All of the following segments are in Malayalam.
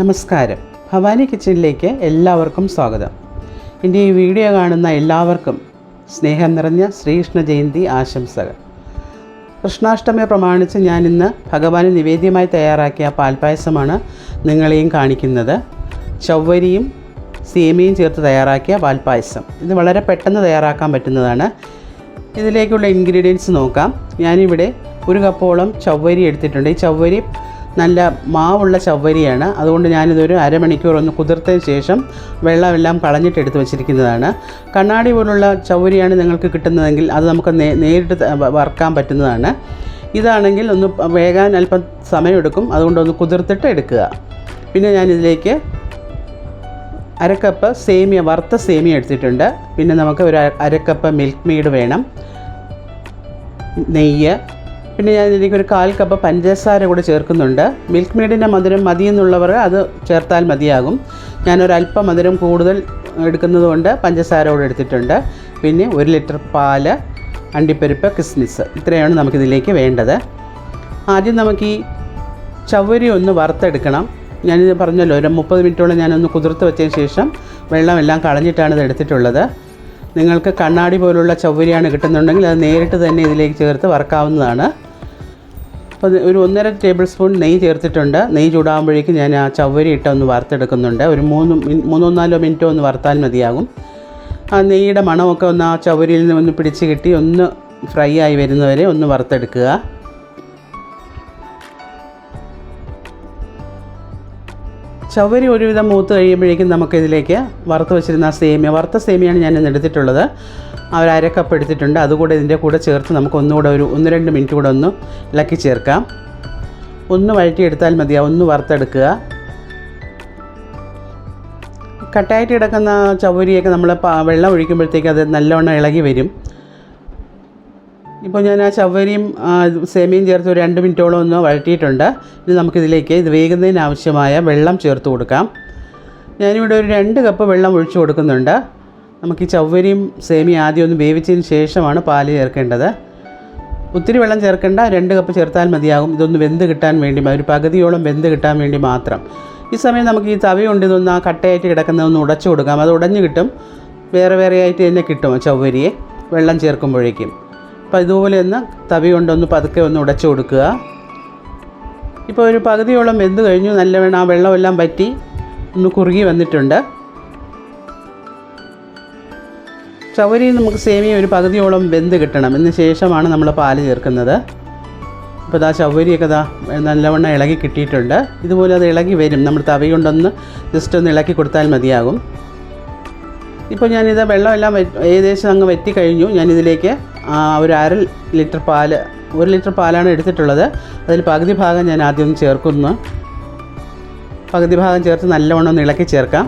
നമസ്കാരം. ഭവാനി കിച്ചണിലേക്ക് എല്ലാവർക്കും സ്വാഗതം. എന്റെ ഈ വീഡിയോ കാണുന്ന എല്ലാവർക്കും സ്നേഹം നിറഞ്ഞ ശ്രീകൃഷ്ണ ജയന്തി ആശംസകൾ. കൃഷ്ണാഷ്ടമി പ്രമാണിച്ച് ഞാൻ ഇന്ന് ഭഗവാന് നിവേദ്യമായി തയ്യാറാക്കിയ പാൽപ്പായസമാണ് നിങ്ങളെയും കാണിക്കുന്നത്. ചവ്വരിയും സേമിയും ചേർത്ത് തയ്യാറാക്കിയ പാൽപ്പായസം. ഇത് വളരെ പെട്ടെന്ന് തയ്യാറാക്കാൻ പറ്റുന്നതാണ്. ഇതിലേക്കുള്ള ഇൻഗ്രീഡിയൻസ് നോക്കാം. ഞാനിവിടെ ഒരു കപ്പോളം ചവ്വരി എടുത്തിട്ടുണ്ട്. ഈ ചവ്വരി നല്ല മാവുള്ള ചവ്വരിയാണ്. അതുകൊണ്ട് ഞാനിതൊരു അരമണിക്കൂർ ഒന്ന് കുതിർത്തതിന് ശേഷം വെള്ളമെല്ലാം കളഞ്ഞിട്ട് എടുത്ത് വെച്ചിരിക്കുന്നതാണ്. കണ്ണാടി പോലുള്ള ചവ്വരിയാണ് നിങ്ങൾക്ക് കിട്ടുന്നതെങ്കിൽ അത് നമുക്ക് നേരിട്ട് വറക്കാൻ പറ്റുന്നതാണ്. ഇതാണെങ്കിൽ ഒന്ന് വേഗാൻ അല്പം സമയമെടുക്കും. അതുകൊണ്ട് ഒന്ന് കുതിർത്തിട്ട് എടുക്കുക. പിന്നെ ഞാനിതിലേക്ക് അരക്കപ്പ് സേമിയ വറുത്ത സേമിയ എടുത്തിട്ടുണ്ട്. പിന്നെ നമുക്ക് ഒരു അര- അരക്കപ്പ് മിൽക്ക് മെയ്ഡ് വേണം. നെയ്യ് പിന്നെ ഞാൻ ഇതിലേക്ക് ഒരു കാൽ കപ്പ് പഞ്ചസാര കൂടെ ചേർക്കുന്നുണ്ട്. മിൽക്ക് മെയ്ഡിന്റെ മധുരം മതിയെന്നുള്ളവർ അത് ചേർത്താൽ മതിയാകും. ഞാനൊരല്പം മധുരം കൂടുതൽ എടുക്കുന്നത് കൊണ്ട് പഞ്ചസാര കൂടെ എടുത്തിട്ടുണ്ട്. പിന്നെ ഒരു ലിറ്റർ പാൽ അണ്ടിപ്പരിപ്പ് കിസ്മിസ്. ഇത്രയാണ് നമുക്കിതിലേക്ക് വേണ്ടത്. ആദ്യം നമുക്ക് ഈ ചവരി ഒന്ന് വറുത്തെടുക്കണം. ഞാനിത് പറഞ്ഞല്ലോ ഒരു മുപ്പത് മിനിറ്റോളം ഞാനൊന്ന് കുതിർത്ത് വെച്ചതിന് ശേഷം വെള്ളമെല്ലാം കളഞ്ഞിട്ടാണ് ഇത് എടുത്തിട്ടുള്ളത്. നിങ്ങൾക്ക് കണ്ണാടി പോലുള്ള ചവരിയാണ് കിട്ടുന്നുണ്ടെങ്കിൽ അത് നേരിട്ട് തന്നെ ഇതിലേക്ക് ചേർത്ത് വറക്കാവുന്നതാണ്. അപ്പോൾ ഇത് ഒരു ഒന്നര ടേബിൾ സ്പൂൺ നെയ്യ് ചേർത്തിട്ടുണ്ട്. നെയ്യ് ചൂടാകുമ്പോഴേക്കും ഞാൻ ആ ചവരി ഇട്ട് ഒന്ന് വറുത്തെടുക്കുന്നുണ്ട്. ഒരു മൂന്ന് മൂന്നോ നാലോ മിനിറ്റോ ഒന്ന് വറുത്താൽ മതിയാകും. ആ നെയ്യുടെ മണമൊക്കെ ഒന്ന് ആ ചവരിയിൽ നിന്ന് ഒന്ന് പിടിച്ച് കിട്ടി ഒന്ന് ഫ്രൈ ആയി വരുന്നവരെ ഒന്ന് വറുത്തെടുക്കുക. ചവരി ഒരുവിധം മൂത്ത് കഴിയുമ്പോഴേക്കും നമുക്കിതിലേക്ക് വറുത്ത് വെച്ചിരുന്ന സേമിയ വറുത്ത സേമിയാണ് ഞാൻ ഇന്ന് എടുത്തിട്ടുള്ളത്. ആ ഒരു കപ്പ് എടുത്തിട്ടുണ്ട് അതുകൂടെ ഇതിന്റെ കൂടെ ചേർത്ത് നമുക്ക് ഒന്നുകൂടെ ഒരു ഒന്ന് രണ്ട് മിനിറ്റ് കൂടെ ഒന്ന് ഇളക്കി ചേർക്കാം. ഒന്ന് വഴറ്റിയെടുത്താൽ മതിയാവും ഒന്ന് വറുത്തെടുക്കുക. കട്ടായിട്ട് കിടക്കുന്ന ചവരിയൊക്കെ നമ്മൾ വെള്ളം ഒഴിക്കുമ്പോഴത്തേക്ക് അത് നല്ലവണ്ണം ഇളകി വരും. ഇപ്പോൾ ഞാൻ ആ ചവരിയും സേമിയും ചേർത്ത് ഒരു രണ്ട് മിനിറ്റോളം ഒന്ന് വഴറ്റിയിട്ടുണ്ട്. ഇനി നമുക്കിതിലേക്ക് ഇത് വേകുന്നതിനാവശ്യമായ വെള്ളം ചേർത്ത് കൊടുക്കാം. ഞാനിവിടെ ഒരു രണ്ട് കപ്പ് വെള്ളം ഒഴിച്ചു കൊടുക്കുന്നുണ്ട്. നമുക്ക് ഈ ചവ്വരിയും സേമിയും ആദ്യം ഒന്ന് വേവിച്ചതിന് ശേഷമാണ് പാൽ ചേർക്കേണ്ടത്. ഒത്തിരി വെള്ളം ചേർക്കേണ്ട രണ്ട് കപ്പ് ചേർത്താൽ മതിയാകും. ഇതൊന്ന് വെന്ത് കിട്ടാൻ വേണ്ടി ഒരു പകുതിയോളം വെന്ത് കിട്ടാൻ വേണ്ടി മാത്രം. ഈ സമയം നമുക്ക് ഈ തവി കൊണ്ട് ഇതൊന്ന് ആ കട്ടയായിട്ട് കിടക്കുന്നതൊന്ന് ഉടച്ചു കൊടുക്കാം. അത് ഉടഞ്ഞു കിട്ടും. വേറെ വേറെ ആയിട്ട് തന്നെ കിട്ടും ചവ്വരിയെ. വെള്ളം ചേർക്കുമ്പോഴേക്കും. അപ്പോൾ ഇതുപോലെ ഒന്ന് തവി കൊണ്ടൊന്ന് പതുക്കെ ഒന്ന് ഉടച്ചു കൊടുക്കുക. ഇപ്പോൾ ഒരു പകുതിയോളം വെന്ത് കഴിഞ്ഞു. നല്ലവണ്ണം ആ വെള്ളമെല്ലാം പറ്റി ഒന്ന് കുറുകി വന്നിട്ടുണ്ട്. ചവരി നമുക്ക് സേമിയ ഒരു പകുതിയോളം വെന്ത് കിട്ടണം. ഇതിന് ശേഷമാണ് നമ്മൾ പാൽ ചേർക്കുന്നത്. അപ്പോൾ ഇതാ ചവരിയൊക്കെ ഇതാ നല്ലവണ്ണം ഇളകി കിട്ടിയിട്ടുണ്ട്. ഇതുപോലെ അത് ഇളകി വരും. നമ്മൾ തവി കൊണ്ടൊന്ന് ജസ്റ്റ് ഒന്ന് ഇളക്കി കൊടുത്താൽ മതിയാകും. ഇപ്പോൾ ഞാനിത് വെള്ളമെല്ലാം ഏകദേശം അങ്ങ് വറ്റി കഴിഞ്ഞു. ഞാനിതിലേക്ക് ഒരു അര ലിറ്റർ പാൽ ഒരു ലിറ്റർ പാലാണ് എടുത്തിട്ടുള്ളത്. അതിൽ പകുതി ഭാഗം ഞാൻ ആദ്യം ചേർക്കുന്നു. പകുതി ഭാഗം ചേർത്ത് നല്ലവണ്ണം ഒന്ന് ഇളക്കി ചേർക്കാം.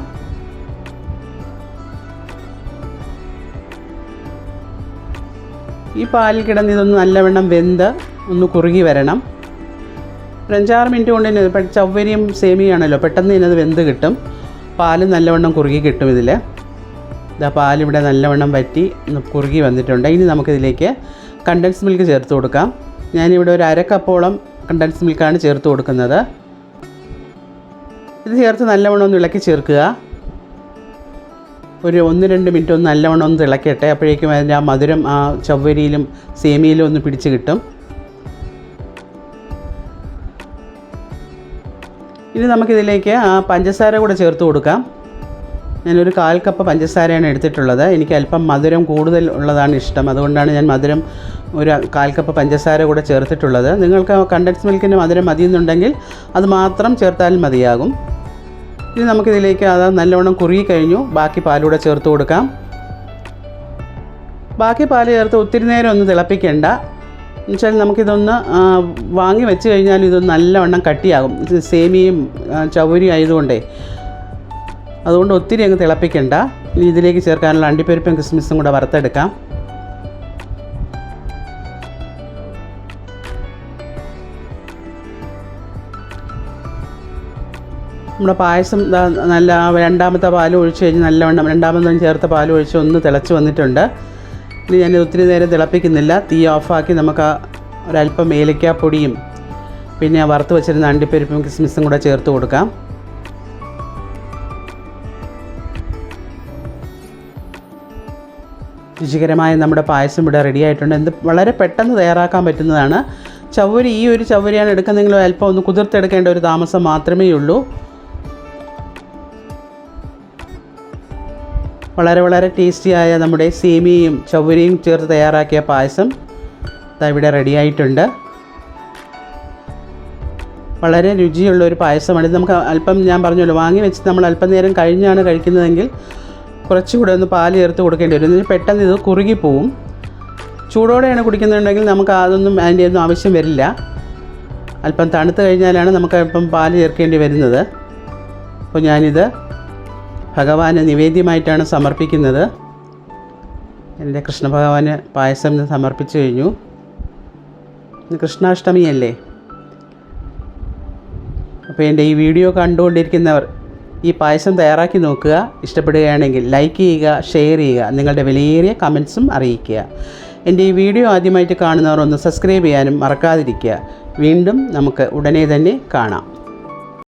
ഈ പാലിൽ കിടന്ന് ഇതൊന്ന് നല്ലവണ്ണം വെന്ത് ഒന്ന് കുറുകി വരണം. ഒരു അഞ്ചാറ് മിനിറ്റ് കൊണ്ട് തന്നെ ചവ്വരിയും സേമിയാണല്ലോ പെട്ടെന്ന് തന്നെ അത് വെന്ത് കിട്ടും. പാൽ നല്ലവണ്ണം കുറുകി കിട്ടും ഇതിൽ ഇതാ പാലിവിടെ നല്ലവണ്ണം വറ്റി കുറുകി വന്നിട്ടുണ്ട്. ഇനി നമുക്കിതിലേക്ക് കണ്ടൻസ് മിൽക്ക് ചേർത്ത് കൊടുക്കാം. ഞാനിവിടെ ഒരു അര കണ്ടൻസ് മിൽക്കാണ് ചേർത്ത് കൊടുക്കുന്നത്. ഇത് ചേർത്ത് നല്ലവണ്ണം ഒന്ന് ഇളക്കി ചേർക്കുക. ഒരു ഒന്ന് രണ്ട് മിനിറ്റ് ഒന്ന് നല്ലവണ്ണം ഒന്ന് തിളക്കട്ടെ. അപ്പോഴേക്കും അതിന്റെ ആ മധുരം ആ ചവ്വരിയിലും സേമിയയിലും ഒന്ന് പിടിച്ച് കിട്ടും. ഇനി നമുക്കിതിലേക്ക് ആ പഞ്ചസാര കൂടെ ചേർത്ത് കൊടുക്കാം. ഞാനൊരു കാൽ കപ്പ് പഞ്ചസാരയാണ് എടുത്തിട്ടുള്ളത്. എനിക്ക് അല്പം മധുരം കൂടുതൽ ഉള്ളതാണ് ഇഷ്ടം. അതുകൊണ്ടാണ് ഞാൻ മധുരം ഒരു കാൽ കപ്പ് പഞ്ചസാര കൂടെ ചേർത്തിട്ടുള്ളത്. നിങ്ങൾക്ക് കണ്ടൻസ് മിൽക്കിന്റെ മധുരം മതിയെന്നുണ്ടെങ്കിൽ അത് മാത്രം ചേർത്താൽ മതിയാകും. ഇനി നമുക്കിതിലേക്ക് അത് നല്ലവണ്ണം കുറുകി കഴിഞ്ഞു. ബാക്കി പാലൂടെ ചേർത്ത് കൊടുക്കാം. ബാക്കി പാൽ ചേർത്ത് ഒത്തിരി നേരം ഒന്ന് തിളപ്പിക്കേണ്ട. എന്നുവെച്ചാൽ നമുക്കിതൊന്ന് വാങ്ങി വെച്ച് കഴിഞ്ഞാൽ ഇതൊന്ന് നല്ലവണ്ണം കട്ടിയാകും. ആ, ചവരിയും ആയതുകൊണ്ടേ. അതുകൊണ്ട് ഒത്തിരി അങ്ങ് തിളപ്പിക്കേണ്ട. ഇനി ഇതിലേക്ക് ചേർക്കാനുള്ള അണ്ടിപ്പരിപ്പും കിസ്മിസും കൂടെ വറുത്തെടുക്കാം. നമ്മുടെ പായസം നല്ല രണ്ടാമത്തെ പാൽ ഒഴിച്ച് കഴിഞ്ഞ് നല്ലവണ്ണം രണ്ടാമതും ചേർത്ത പാൽ ഒഴിച്ച് ഒന്ന് തിളച്ച് വന്നിട്ടുണ്ട്. ഇനി ഞാൻ ഒത്തിരി നേരം തിളപ്പിക്കുന്നില്ല. തീ ഓഫാക്കി നമുക്ക് ഒരല്പം ഏലക്കാപ്പൊടിയും പിന്നെ വറുത്ത് വെച്ചിരുന്ന അണ്ടിപ്പരിപ്പും കിസ്മിസും കൂടെ ചേർത്ത് കൊടുക്കാം. രുചികരമായ നമ്മുടെ പായസം ഇവിടെ റെഡി ആയിട്ടുണ്ട്. എന്ത് വളരെ പെട്ടെന്ന് തയ്യാറാക്കാൻ പറ്റുന്നതാണ്. ചവരി ഈ ഒരു ചവരിയാണ് എടുക്കുന്നതെങ്കിലും അല്പം ഒന്ന് കുതിർത്തെടുക്കേണ്ട ഒരു താമസം മാത്രമേ ഉള്ളൂ വളരെ വളരെ ടേസ്റ്റിയായ നമ്മുടെ സേമിയയും ചവരിയും ചേർത്ത് തയ്യാറാക്കിയ പായസം ഇവിടെ റെഡി ആയിട്ടുണ്ട്. വളരെ രുചിയുള്ള ഒരു പായസമാണ്. ഇത് നമുക്ക് അല്പം ഞാൻ പറഞ്ഞല്ലോ വാങ്ങി വെച്ച് നമ്മൾ അല്പം നേരം കഴിഞ്ഞാണ് കഴിക്കുന്നതെങ്കിൽ കുറച്ചുകൂടെ ഒന്ന് പാൽ ചേർത്ത് കൊടുക്കേണ്ടി വരും. എന്നിട്ട് പെട്ടെന്ന് ഇത് കുറുകിപ്പോവും. ചൂടോടെയാണ് കുടിക്കുന്നുണ്ടെങ്കിൽ നമുക്ക് അതൊന്നും അതിന്റെ ഒന്നും ആവശ്യം വരില്ല. അല്പം തണുത്ത് കഴിഞ്ഞാലാണ് നമുക്ക് അല്പം പാൽ ചേർക്കേണ്ടി വരുന്നത്. അപ്പോൾ ഞാനിത് ഭഗവാന് നിവേദ്യമായിട്ടാണ് സമർപ്പിക്കുന്നത്. എന്റെ കൃഷ്ണ ഭഗവാന് പായസം സമർപ്പിച്ചു കഴിഞ്ഞു. കൃഷ്ണാഷ്ടമിയല്ലേ? അപ്പോൾ എന്റെ ഈ വീഡിയോ കണ്ടുകൊണ്ടിരിക്കുന്നവർ ഈ പായസം തയ്യാറാക്കി നോക്കുക. ഇഷ്ടപ്പെടുകയാണെങ്കിൽ ലൈക്ക് ചെയ്യുക ഷെയർ ചെയ്യുക നിങ്ങളുടെ വിലയേറിയ കമൻസും അറിയിക്കുക. എന്റെ ഈ വീഡിയോ ആദ്യമായിട്ട് കാണുന്നവർ ഒന്ന് സബ്സ്ക്രൈബ് ചെയ്യാനും മറക്കാതിരിക്കുക. വീണ്ടും നമുക്ക് ഉടനെ തന്നെ കാണാം.